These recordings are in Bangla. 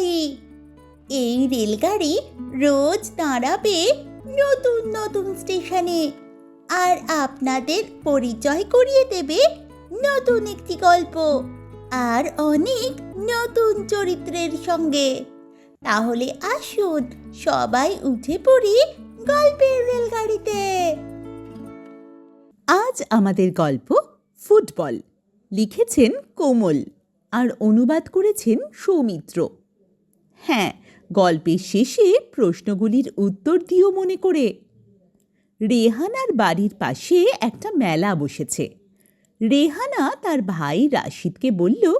এই রেলগাড়ি রোজ দাঁড়াবে নতুন নতুন স্টেশনে আর আপনাদের পরিচয় করিয়ে দেবে নতুন একটি গল্প আর অনেক নতুন চরিত্রের সঙ্গে। তাহলে আসুন সবাই উঠে পড়ি গল্পের রেলগাড়িতে। আজ আমাদের গল্প ফুটবল। লিখেছেন কোমল আর অনুবাদ করেছেন সৌমিত্র। হ্যাঁ গল্পের শেষে প্রশ্নগুলির উত্তর দিও মনে করে। রেহানার বাড়ির পাশে একটা মেলা বসেছে। রেহানা তার ভাই রাশিদকে বলল,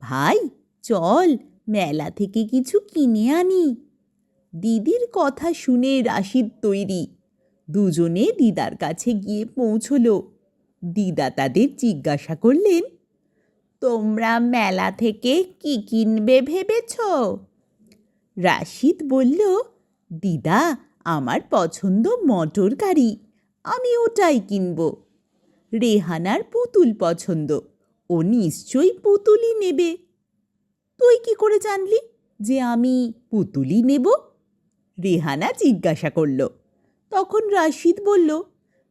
ভাই, চল, মেলা থেকে কিছু কিনে আনি। দিদির কথা শুনে রাশিদ তৈরি। দুজনে দিদার কাছে গিয়ে পৌঁছলো। দিদা তাদের জিজ্ঞাসা করলেন, তোমরা মেলা থেকে কি কিনবে ভেবেছ? রাশিদ বলল, দিদা, আমার পছন্দ মটর গাড়ি আমি ওটাই কিনব। রেহানার পুতুল পছন্দ, ও নিশ্চয়ই পুতুলই নেবে। তুই কি করে জানলি যে আমি পুতুলই নেব? রেহানা জিজ্ঞাসা করল। তখন রাশিদ বলল,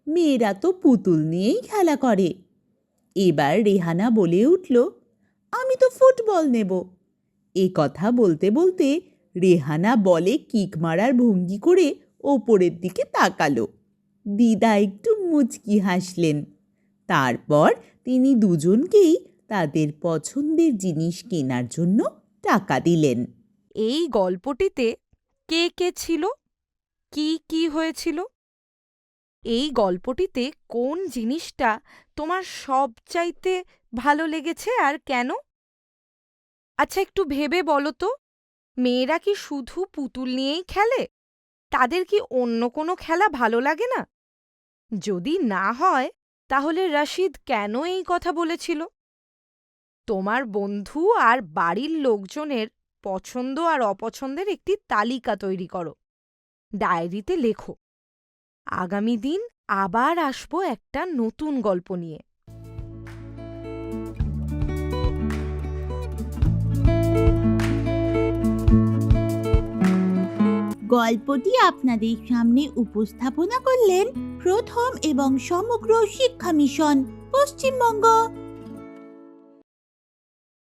মেয়েরা তো পুতুল নিয়েই খেলা করে। এবার রেহানা বলে উঠল, আমি তো ফুটবল নেব। এ কথা বলতে বলতে রেহানা বলে কিক মারার ভঙ্গি করে ওপরের দিকে তাকালো। দিদা একটু মুচকি হাসলেন। তারপর তিনি দুজনকেই তাদের পছন্দের জিনিস কেনার জন্য টাকা দিলেন। এই গল্পটিতে কে কে ছিল? কি কি হয়েছিল? এই গল্পটিতে কোন জিনিসটা তোমার সবচাইতে ভালো লেগেছে আর কেন? আচ্ছা একটু ভেবে বলো তো। মেয়েরা কি শুধু পুতুল নিয়েই খেলে? তাদের কি অন্য কোনো খেলা ভালো লাগে না? যদি না হয়, তাহলে রশিদ কেন এই কথা বলেছিল? তোমার বন্ধু আর বাড়ির লোকজনের পছন্দ আর অপছন্দের একটি তালিকা তৈরি করো। ডায়েরিতে লেখো, আগামী দিন আবার আসব একটা নতুন গল্প নিয়ে। গল্পটি আপনাদের সামনে উপস্থাপনা করলেন প্রথম এবং সমগ্র শিক্ষা মিশন পশ্চিমবঙ্গ।